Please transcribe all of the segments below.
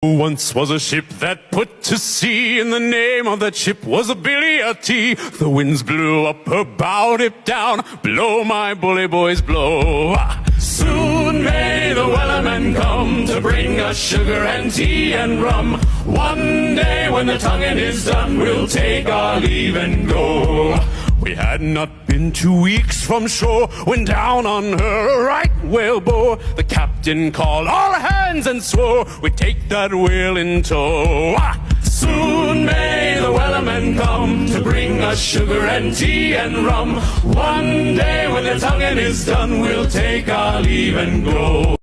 Once was a ship that put to sea, and the name of that ship was a Billy a T. The winds blew up her bow, dip down, blow my bully boys blow. Ah! Soon may the wellerman come to bring us sugar and tea and rum. One day when the tonguing is done, we'll take our leave and go. We had not been two weeks from shore when down on her right whale bore. The captain called all hands and swore we'd take that whale in tow. Ah! Soon may the wellerman come to bring us sugar and tea and rum. One day when the tonguing is done, we'll take our leave and go.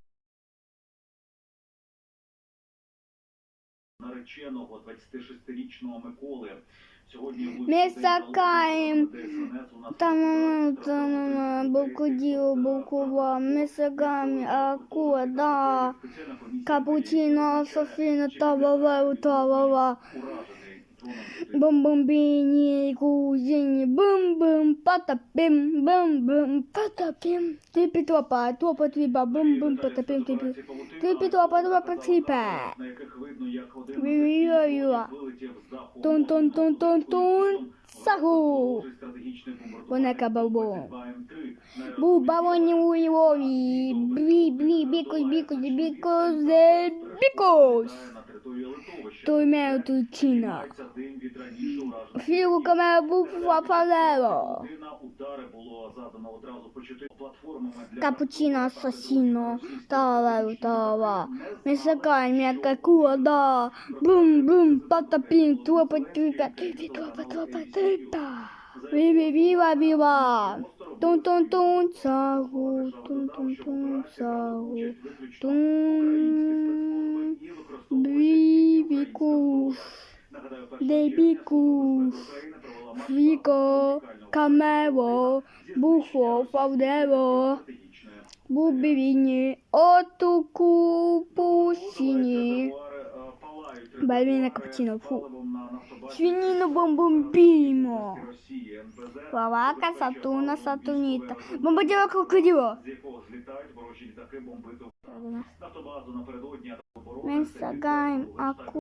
нареченого 26-річного Миколи. Ми Луцькій сакаєм. ДСНС у нас Там там мама, бокуділо, бокува, мисаками, акула, да, капучино, софіно, тавава, тавава, бум-бум-біні, кузіні, бум-бум, патапім, бум-бум, патапім, типі-топа, топа твіба, бум-бум, патапім, типі, типі-топа, топа, твіпа. на яких видно, як один Віюа. вилетів з даху. Тун-тун-тун-тун-тун, сагу. Стратегічний бомбардувальник Вонека бабу. БМ-3. Бубавоні у Львові, блі, блі, бікус, бікус, бікус, де бікус. На території литовища. Той мею тучина. Це дим від раніше уражених. Філу камера був фалеро. Година удари було задано одразу по чотири платформами для Капучино асасіно, талаву, талава. Ми сакаємо, як акула, да. Бум-бум, патапім, тропа, марш Фіко, камево, буфо, фавдево. Бубівіні, отуку, пусіні. Е, капучино, фу. Свініну бомбомбімо. Лавака, бомбити нафтобазу напередодні оборони. Ми сагаємо аку.